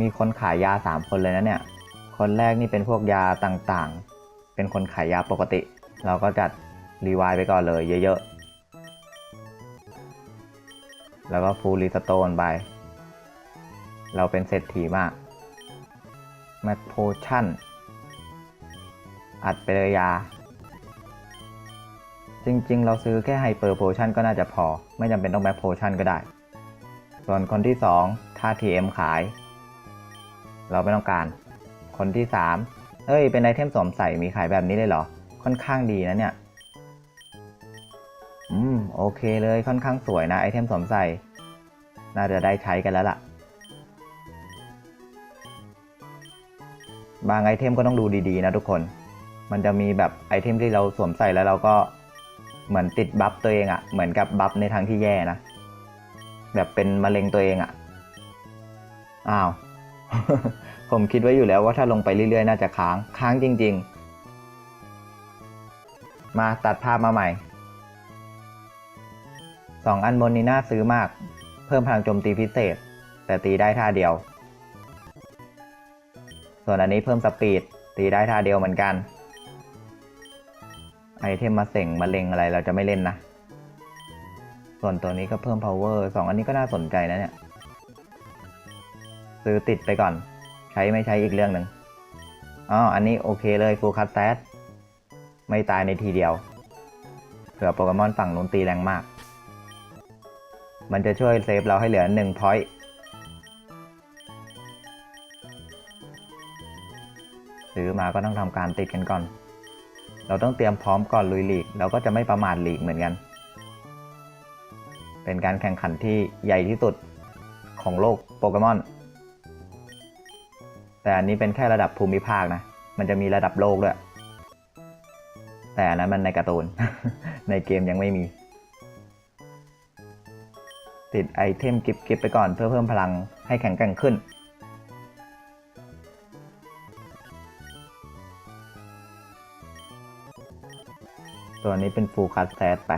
มีคนขายยาสามคนเลยนะเนี่ย คนแรกนี่เป็นพวกยาต่างๆ เป็นคนขายยาปกติ เราก็จัดรีไวล์ไปก่อนเลยเยอะๆ แล้วก็ฟูลรีสโตนไป เราเป็นเศรษฐีมากแมคโพชั่น อัดไปเลยยา จริงๆ เราซื้อแค่ไฮเปอร์โพชั่นก็น่าจะพอ ไม่จำเป็นต้องแมคโพชั่นก็ได้ ส่วนคนที่ 2 ถ้า TM ขาย เราไม่ต้องการ คนที่3เฮ้ย เป็นไอเทมสวมใส่มีขายแบบนี้เลยเหรอ ค่อนข้างดีนะเนี่ย อืม โอเคเลยค่อนข้างสวยนะไอเทมสวมใส่ น่าจะได้ใช้กันแล้วล่ะ บางไอเทมก็ต้องดูดีๆนะทุกคน มันจะมีแบบไอเทมที่เราสวมใส่แล้วเราก็เหมือนติดบัฟตัวเองอะ่ะ เหมือนกับบัฟในทางที่แย่นะ แบบเป็นมะเร็งตัวเองอะ่ะ อ้าว ผมคิดไว้อยู่แล้วว่าถ้าลงไปเรื่อยๆ น่าจะค้าง ค้างจริง ๆ มาตัดภาพมาใหม่สองอันบนนี้น่าซื้อมาก เพิ่มพลังโจมตีพิเศษ แต่ตีได้ท่าเดียว ส่วนอันนี้เพิ่มสปีด ตีได้ท่าเดียวเหมือนกัน ไอเทมมาเส่งมาเล็งอะไรเราจะไม่เล่นนะ ส่วนตัวนี้ก็เพิ่ม power สองอันนี้ก็น่าสนใจนะเนี่ย ซื้อติดไปก่อน ใช้ไม่ใช้อีกเรื่องหนึ่งอ๋ออันนี้โอเคเลย full cut set ไม่ตายในทีเดียวเผื่อโปเกมอนฝั่งนู้นตีแรงมาก มันจะช่วยเซฟเราให้เหลือ1 point ซื้อมาก็ต้องทำการติดกันก่อน เราต้องเตรียมพร้อมก่อนลุยลีก เราก็จะไม่ประมาทลีกเหมือนกัน เป็นการแข่งขันที่ใหญ่ที่สุดของโลกโปเกมอน แต่อันนี้เป็นแค่ระดับภูมิภาคนะ มันจะมีระดับโลกด้วย แต่อันนั้นมันในการ์ตูน ในเกมยังไม่มี ติดไอเทมกิฟกิฟไปก่อนเพื่อเพิ่มพลังให้แข็งแกร่งขึ้น ตัวนี้เป็นฟูคัสแ t ไป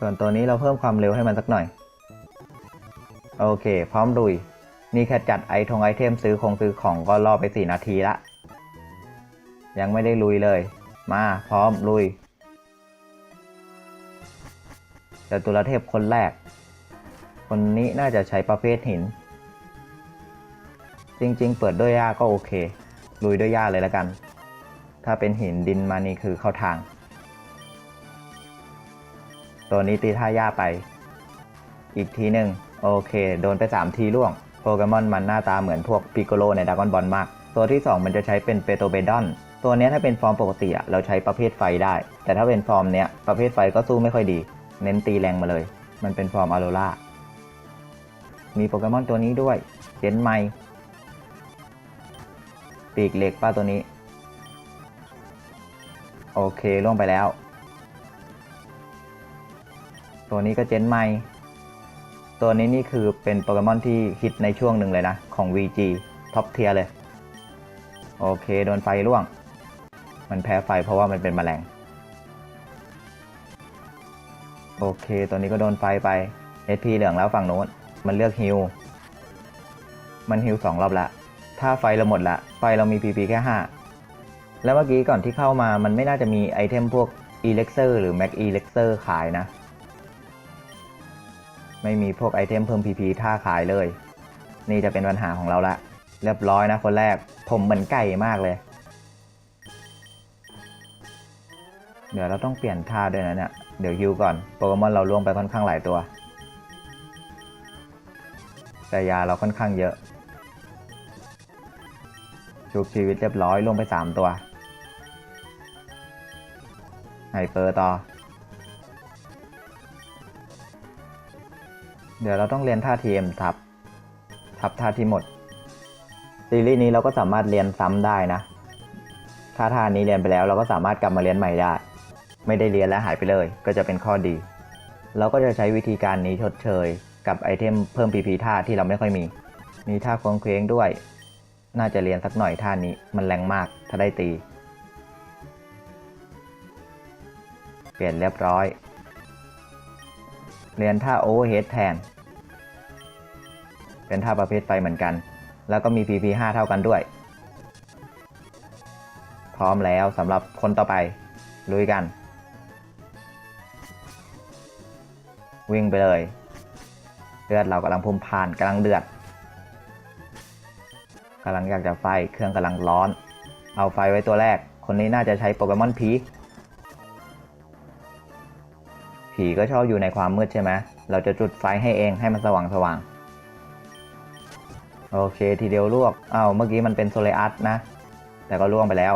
ส่วนตัวนี้เราเพิ่มความเร็วให้มันสักหน่อย โอเค พร้อมลุย นี่แค่จัดไอทงไอเทมซื้อคงซื้อของก็รอไป4นาทีละ ยังไม่ได้ลุยเลย มาพร้อมลุยจตุรเทพคนแรก คนนี้น่าจะใช้ประเภทหิน จริงๆ เปิดด้วยหญ้าก็โอเค ลุยด้วยหญ้าเลยแล้วกัน ถ้าเป็นหินดินมานี่คือเข้าทาง ตัวนี้ตีท่าหญ้าไป อีกทีหนึ่ง โอเค โดนไป 3 ทีล่วง โปเกมอนมันหน้าตาเหมือนพวกปิโกโลในดากอนบอลมาก ตัวที่ 2 มันจะใช้เป็นเปโตเบดอน ตัวนี้ถ้าเป็นฟอร์มปกติอะเราใช้ประเภทไฟได้ แต่ถ้าเป็นฟอร์มเนี้ยประเภทไฟก็สู้ไม่ค่อยดี เน้นตีแรงมาเลย มันเป็นฟอร์มอโรล่า มีโปเกมอนตัวนี้ด้วย เจนไมปีกเหล็กป้าตัวนี้ โอเคล่วงไปแล้ว ตัวนี้ก็เจนไม ตัวนี้นี่คือเป็นโปเกมอนที่ฮิตในช่วงหนึ่งเลยนะ ของ VG ท็อปเทียเลย โอเค โดนไฟร่วง มันแพ้ไฟเพราะว่ามันเป็นแมลง โอเค ตัวนี้ก็โดนไฟไป SP เหลืองแล้วฝั่งโน้น มันเลือกฮิลมันฮิลสองรอบละ ถ้าไฟเราหมดละ ไฟเรามี PP แค่ 5 แล้วเมื่อกี้ก่อนที่เข้ามามันไม่น่าจะมีไอเทมพวก e l e x e r หรือ Max e l e x e r ขายนะ ไม่มีพวกไอเทมเพิ่ม PP ท่าขายเลย นี่จะเป็นปัญหาของเราละ เรียบร้อยนะคนแรก ผมเหมือนไก่มากเลย เดี๋ยวเราต้องเปลี่ยนท่าด้วยนะเนี่ย เดี๋ยวฮิวก่อน โปเกมอนเราล่วงไปค่อนข้างหลายตัว แต่ยาเราค่อนข้างเยอะชุบชีวิตเรียบร้อยลงไป 3 ตัวไฮเปอร์ต่อ เดี๋ยวเราต้องเรียนท่า TM ทับ ทับท่าที่หมด ซีรีส์นี้เราก็สามารถเรียนซ้ำได้นะ ถ้าท่านี้เรียนไปแล้ว เราก็สามารถกลับมาเรียนใหม่ได้ ไม่ได้เรียนและหายไปเลย ก็จะเป็นข้อดี เราก็จะใช้วิธีการนี้ชดเชย กับไอเทมเพิ่ม PP ท่าที่เราไม่ค่อยมี มีท่าค้งเคว้งด้วย น่าจะเรียนสักหน่อยท่านี้ มันแรงมาก ถ้าได้ตี เปลี่ยนเรียบร้อย เรียนท่าโอเวอร์เฮดแทน เป็นท่าประเภทไฟเหมือนกัน แล้วก็มี PP 5เท่ากันด้วย พร้อมแล้วสำหรับคนต่อไป ลุยกัน วิ่งไปเลย เลือดเรากำลังพุ่มผ่านกำลังเดือดกำลังอยากจะไฟเครื่องกำลังร้อน เอาไฟไว้ตัวแรก คนนี้น่าจะใช้โปเกมอนผี ผีก็ชอบอยู่ในความมืดใช่ไหมเราจะจุดไฟให้เองให้มันสว่างสว่างโอเคทีเดียวลวกอ้าวเมื่อกี้มันเป็นโซเลอัสนะ แต่ก็ล่วงไปแล้ว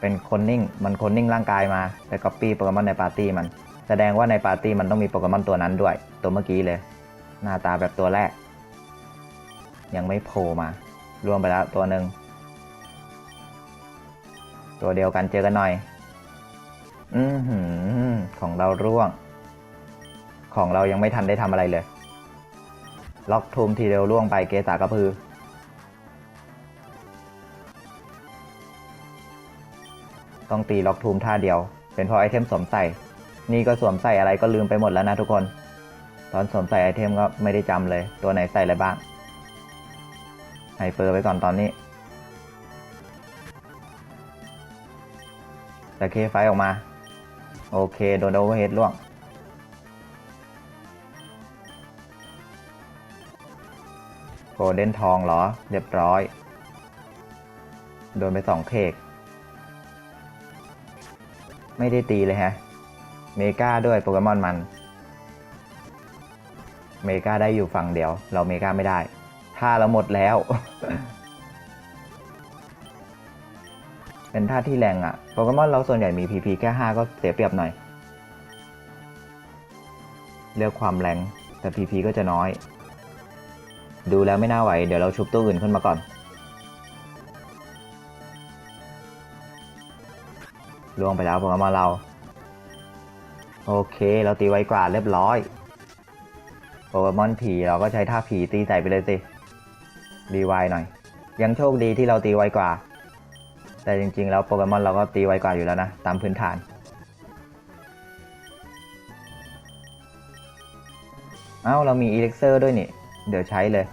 เป็นคนนิ่ง มันคนนิ่งร่างกายมาไปก๊อปปี้โปเกมอนในปาร์ตี้มัน แสดงว่าในปาร์ตี้มันต้องมีโปเกมอนตัวนั้นด้วย ตัวเมื่อกี้เลย หน้าตาแบบตัวแรก ยังไม่โผล่มาล่วงไปแล้วตัวหนึ่งตัวเดียวกันเจอกันหน่อย อือหือ ของเราร่วง ของเรายังไม่ทันได้ทำอะไรเลย ล็อกทูมทีเดียวร่วงไปเกสากระพือ ต้องตีล็อกทูมท่าเดียว เป็นเพราะไอเทมสวมใส่ นี่ก็สวมใส่อะไรก็ลืมไปหมดแล้วนะทุกคน ตอนสวมใส่ไอเทมก็ไม่ได้จำเลย ตัวไหนใส่อะไรบ้างไฮเปอร์ไว้ก่อนตอนนี้ตะเคไฟออกมา โอเค โดนโอเวอร์เฮดล่วง โกลเด้นทองเหรอ เรียบร้อย โดนไปสองเคก ไม่ได้ตีเลยฮะ เมกาด้วยโปเกมอนมัน เมกาได้อยู่ฝั่งเดียว เราเมกาไม่ได้ท่าเราหมดแล้ว เป็นท่าที่แรงอะ่ะโปเกมอนเราส่วนใหญ่มี PP แค่ 5 ก็เสียเปรียบหน่อย เลือกความแรงแต่ PP ก็จะน้อย ดูแล้วไม่น่าไหว เดี๋ยวเราชุบตัวอื่นขึ้นมาก่อน ล่วงไปแล้วโปเกมอนเรา โอเค เราตีไวกว่าเรียบร้อยโปเกมอนผีเราก็ใช้ท่าผีตีใส่ไปเลยสิดีไวหน่อย ยังโชคดีที่เราตีไวกว่า แต่จริงๆ แล้วโปเกมอนเราก็ตีไวกว่าอยู่แล้วนะ ตามพื้นฐาน เอ้า เรามีอีเล็กเซอร์ด้วยนี่ เดี๋ยวใช้เลย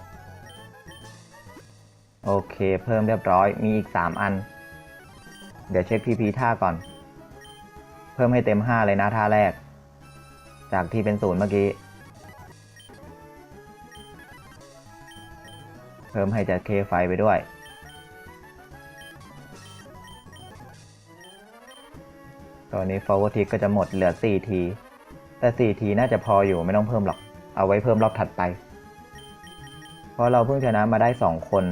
โอเค เพิ่มเรียบร้อย มีอีก 3 อัน เดี๋ยวเช็ค PP ท่าก่อน เพิ่มให้เต็ม 5 เลยนะท่าแรก จากที่เป็นศูนย์เมื่อกี้ เพิ่มให้จะเคไฟไปด้วย ตอนนี้ forward tick ก็จะหมดเหลือ 4 ที แต่ 4 ทีน่าจะพออยู่ไม่ต้องเพิ่มหรอก เอาไว้เพิ่มรอบถัดไป เพราะเราเพิ่งชนะมาได้ 2 คน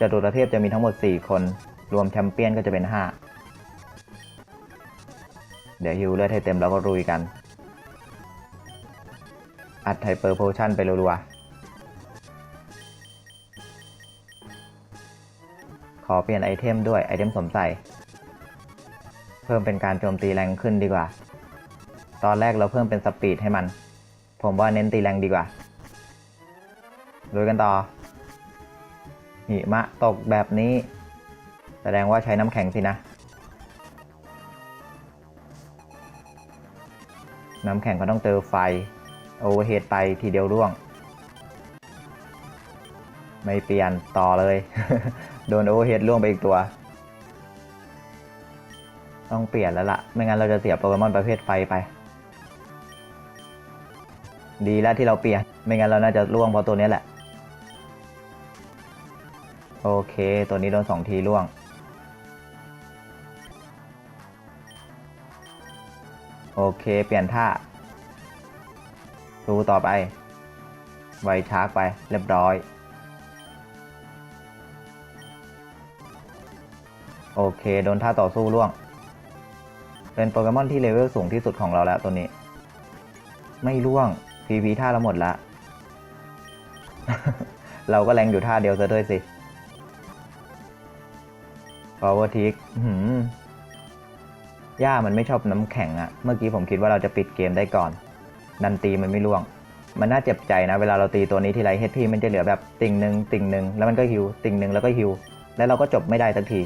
จตุรเทพจะมีทั้งหมด 4 คน รวมแชมเปี้ยนก็จะเป็น 5 เดี๋ยวฮิวเลือดให้เต็มแล้วก็รุยกัน อัดไทเปอร์โพชั่นไปรัวๆขอเปลี่ยนไอเทมด้วยไอเทมสมใส่ พิ่มเป็นการโจมตีแรงขึ้นดีกว่า ตอนแรกเราเพิ่มเป็นสปีดให้มัน ผมว่าเน้นตีแรงดีกว่าลุยกันต่อหิมะตกแบบนี้ แสดงว่าใช้น้ำแข็งสินะ น้ำแข็งก็ต้องเจอไฟ โอเวอร์เฮดไปทีเดียวร่วง ไม่เปลี่ยนต่อเลย โดนโอเวอร์เฮดร่วงไปอีกตัว ต้องเปลี่ยนแล้วละ่ะ ไม่งั้นเราจะเสียโปเกมอนประเภทไฟไป ดีแล้วที่เราเปลี่ยน ไม่งั้นเราน่าจะร่วงเพราะตัวนี้แหละ โอเค ตัวนี้โดนสองทีร่วง โอเค เปลี่ยนท่า ดูต่อไป ไวชาร์กไป เรียบร้อย โอเค โดนท่าต่อสู้ร่วง เป็นโปเกมอนที่เลเวลสูงที่สุดของเราแล้วตัวนี้ ไม่ร่วง PV ท่าเราหมดละ เราก็แรงอยู่ท่าเดียวซะด้วยสิ Power Tick หืมย่ามันไม่ชอบน้ำแข็งอะเมื่อกี้ผมคิดว่าเราจะปิดเกมได้ก่อน ดันตีมันไม่ล่วง มันน่าเจ็บใจนะ เวลาเราตีตัวนี้ทีไร HP มันจะเหลือแบบติ่งหนึ่งติ่งหนึ่งแล้วมันก็ฮิว ติ่งหนึ่งแล้วก็ฮิว แล้วเราก็จบไม่ได้สักที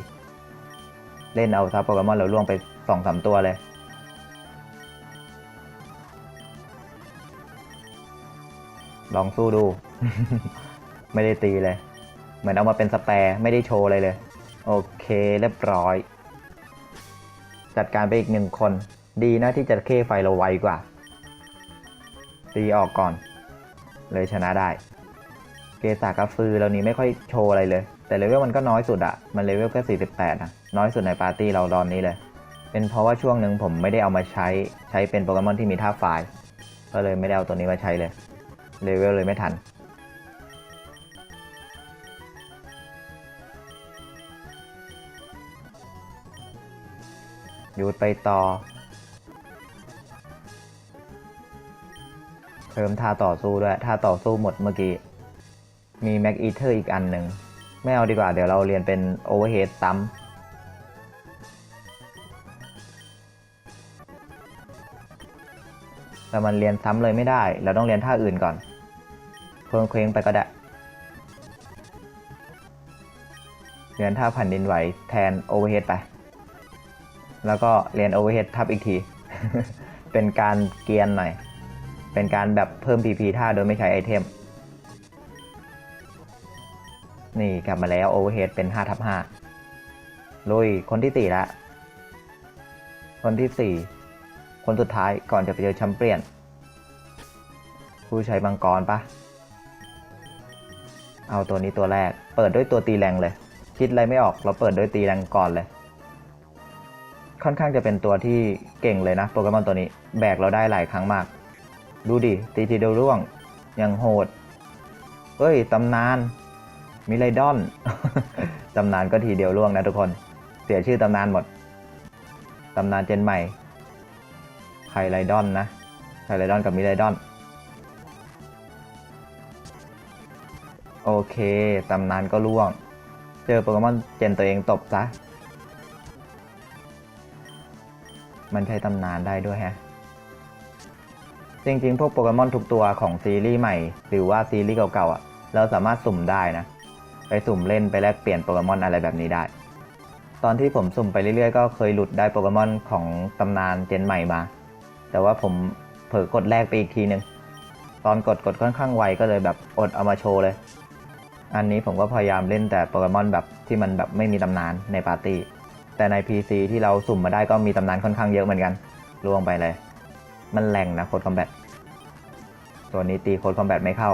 เล่นเอาซับโปเกมอนเราล่วงไป สองสามตัวเลย ลองสู้ดู ไม่ได้ตีเลย เหมือนเอามาเป็นสแปร์ไม่ได้โชว์อะไรเลย โอเคเรียบร้อย จัดการไปอีกหนึ่งคน ดีนะที่จะเข้ไฟเราไวกว่า ตีออกก่อน เลยชนะได้ เกสากาฟือเรานี้ไม่ค่อยโชว์อะไรเลยแต่เลเวลมันก็น้อยสุดอะมันเลเวลแค่48นะน้อยสุดในปาร์ตี้เราตอนนี้เลย เป็นเพราะว่าช่วงหนึ่งผมไม่ได้เอามาใช้ใช้เป็นโปเกมอนที่มีท่าไฟล์ก็เลยไม่ได้เอาตัวนี้มาใช้เลยเลเวลเลยไม่ทันหยุดไปต่อ เพิ่มท่าต่อสู้ด้วยท่าต่อสู้หมดเมื่อกี้ มีแม็กอีเทอร์อีกอันหนึ่งไม่เอาดีกว่าเดี๋ยวเราเรียนเป็นโอเวอร์เฮดซ้ำ แต่มันเรียนซ้ำเลยไม่ได้ เราต้องเรียนท่าอื่นก่อน เพิ่มเคว้งไปก็ได้ เรียนท่าแผ่นดินไหวแทนโอเวอร์เฮดไป แล้วก็เรียนโอเวอร์เฮดทับอีกที เป็นการเกียนหน่อย เป็นการแบบเพิ่ม PP ท่าโดยไม่ใช้ไอเทม นี่กลับมาแล้วโอเวอร์เฮดเป็น5ทับ5ลุยคนที่4ละ คนที่4 คนสุดท้ายก่อนจะไปเจอแชมเปี้ยน ผู้ใช้มังกรปะเอาตัวนี้ตัวแรก เปิดด้วยตัวตีแรงเลย คิดอะไรไม่ออกเราเปิดด้วยตีแรงก่อนเลย ค่อนข้างจะเป็นตัวที่เก่งเลยนะโปเกมอนตัวนี้แบกเราได้หลายครั้งมาก ดูดิตีทีเดียวร่วงยังโหดเฮ้ยตำนานมิไรดอนตำนานก็ทีเดียวร่วงนะทุกคน เสียชื่อตำนานหมด ตำนานเจนใหม่ ไคไรดอนนะไคไรดอนกับมิไรดอน โอเคตำนานก็ร่วง เจอโปเกมอนเจนตัวเองตบซะ มันใช้ตำนานได้ด้วยฮะ จริงๆ พวกโปเกมอนทุกตัวของซีรีส์ใหม่ หรือว่าซีรีส์เก่าๆอะ เราสามารถสุ่มได้นะ ไปสุ่มเล่นไปแลกเปลี่ยนโปเกมอนอะไรแบบนี้ได้ตอนที่ผมสุ่มไปเรื่อยๆ ก็เคยหลุดได้โปเกมอนของตำนานเจนใหม่มา แต่ว่าผมเผลอกดแลกไปอีกทีนึง ตอนกดกดค่อนข้างไวก็เลยแบบอดเอามาโชว์เลย อันนี้ผมก็พยายามเล่นแต่โปเกมอนแบบที่มันแบบไม่มีตำนานในปาร์ตี้ แต่ใน PC ที่เราสุ่มมาได้ก็มีตำนานค่อนข้างเยอะเหมือนกันล่วงไปเลย มันแรงนะโคดคอมแบทตัวนี้ตีโคดคอมแบทไม่เข้า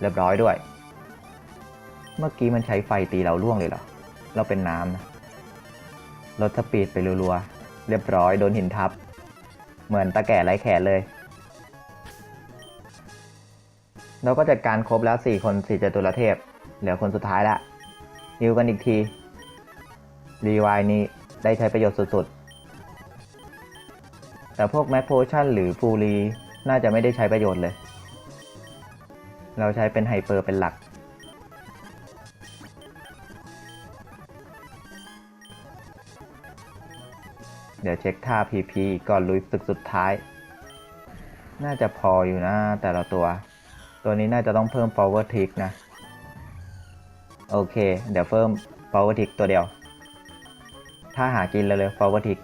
เรียบร้อยด้วย เมื่อกี้มันใช้ไฟตีเราล่วงเลยเหรอ เราเป็นน้ำนะลดสปีดไปรัวๆ เรียบร้อยโดนหินทับ เหมือนตะแก่ไร้แขนเลย เราก็จัดการครบแล้ว 4 คน4จตุรเทพ เหลือคนสุดท้ายละฮิวกันอีกที รีวายนี้ได้ใช้ประโยชน์สุดๆ แต่พวกแม p โพชั่นหรือฟูรีน่าจะไม่ได้ใช้ประโยชน์เลย เราใช้เป็นไฮเปอร์เป็นหลัก เดี๋ยวเช็คท่า PP ก่อนลุยศึกสุดท้าย น่าจะพออยู่นะแต่ละตัว ตัวนี้น่าจะต้องเพิ่ม power tick นะ โอเค เดี๋ยวเพิ่ม power tick ตัวเดียว ถ้าหากินเลยเลย power tick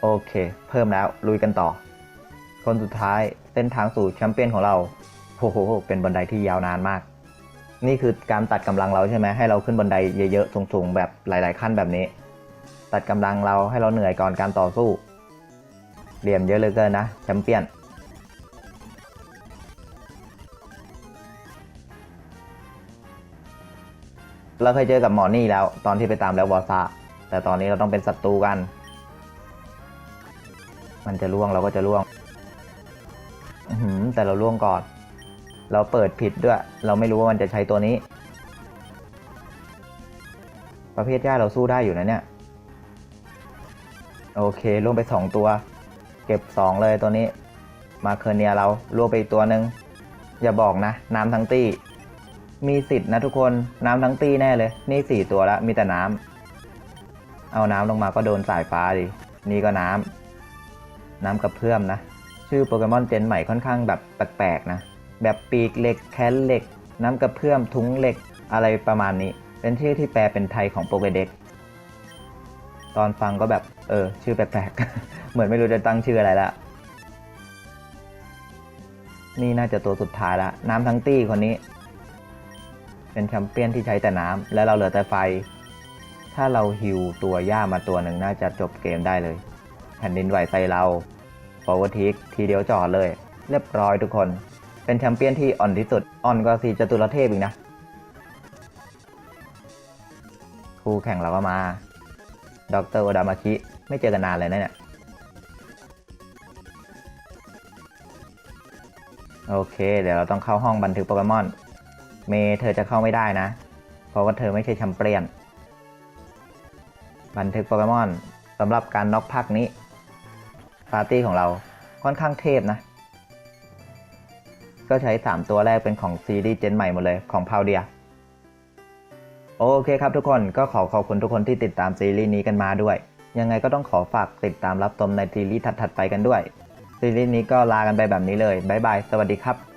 โอเค เพิ่มแล้วลุยกันต่อ คนสุดท้ายเส้นทางสู่แชมเปี้ยนของเรา โอ้โห เป็นบันไดที่ยาวนานมาก นี่คือการตัดกำลังเราใช่ไหมให้เราขึ้นบันไดเยอะๆสูงๆแบบหลาย ๆ ขั้นแบบนี้ ตัดกำลังเราให้เราเหนื่อยก่อนการต่อสู้เหลี่ยมเยอะเหลยเกินนะแชมเปี้ยนเราเคยเจอกับหมอนี่แล้ว ตอนที่ไปตามแล้ววอซ่าแต่ตอนนี้เราต้องเป็นศัตรูกัน มันจะล่วงเราก็จะล่วงอื้อหือแต่เราล่วงก่อน เราเปิดผิดด้วย เราไม่รู้ว่ามันจะใช้ตัวนี้ ประเภทหญ้าเราสู้ได้อยู่นะเนี่ย โอเคล่วงไปสองตัว เก็บสองเลยตัวนี้ มาเคอร์เนียเราล่วงไปอีกตัวหนึ่งอย่าบอกนะ น้ำทั้งตี้ มีสิทธิ์นะทุกคนน้ำทั้งตี้แน่เลย นี่สี่ตัวแล้วมีแต่น้ำเอาน้ำลงมาก็โดนสายฟ้าดินี่ก็น้ำน้ำกระเพื่อมนะ ชื่อโปเกมอนเจนใหม่ค่อนข้างแบบแปลกๆนะ แบบปีกเหล็กแคนเหล็ก น้ำกระเพื่อมทุงเหล็กอะไรประมาณนี้ เป็นชื่อที่แปลเป็นไทยของโปเกเด็กตอนฟังก็แบบเออ ชื่อแปลกๆ เหมือนไม่รู้จะตั้งชื่ออะไรละนี่น่าจะตัวสุดท้ายละ น้ำทั้งตี้คนนี้ เป็นแชมเปี้ยนที่ใช้แต่น้ำและเราเหลือแต่ไฟ ถ้าเราฮิวตัวย่ามาตัวหนึ่งน่าจะจบเกมได้เลย แผ่นดินไหวใส่เราฟอร์วทิกทีเดียวจอดเลย เรียบร้อยทุกคน เป็นแชมเปี้ยนที่อ่อนที่สุด อ่อนกว่าสีจตุรเทพอีกนะ คู่แข่งเราก็มา ดรโอดามาชิไม่เจอกันนานเลยนะเนี่ย โอเค เดี๋ยวเราต้องเข้าห้องบันทึกโปเกมอน เมเธอจะเข้าไม่ได้นะ เพราะว่าเธอไม่ใช่แชมเปี้ยน บันทึกโปเกมอนสำหรับการน็อกภาคนี้ ปาร์ตี้ของเราค่อนข้างเทพนะ ก็ใช้ 3 ตัวแรกเป็นของซีรีส์เจนใหม่หมดเลยของพาวเดียโอเคครับทุกคนก็ขอขอบคุณทุกคนที่ติดตามซีรีส์นี้กันมาด้วย ยังไงก็ต้องขอฝากติดตามรับชมในซีรีส์ถัดๆไปกันด้วย ซีรีส์นี้ก็ลากันไปแบบนี้เลยบ๊ายบายสวัสดีครับ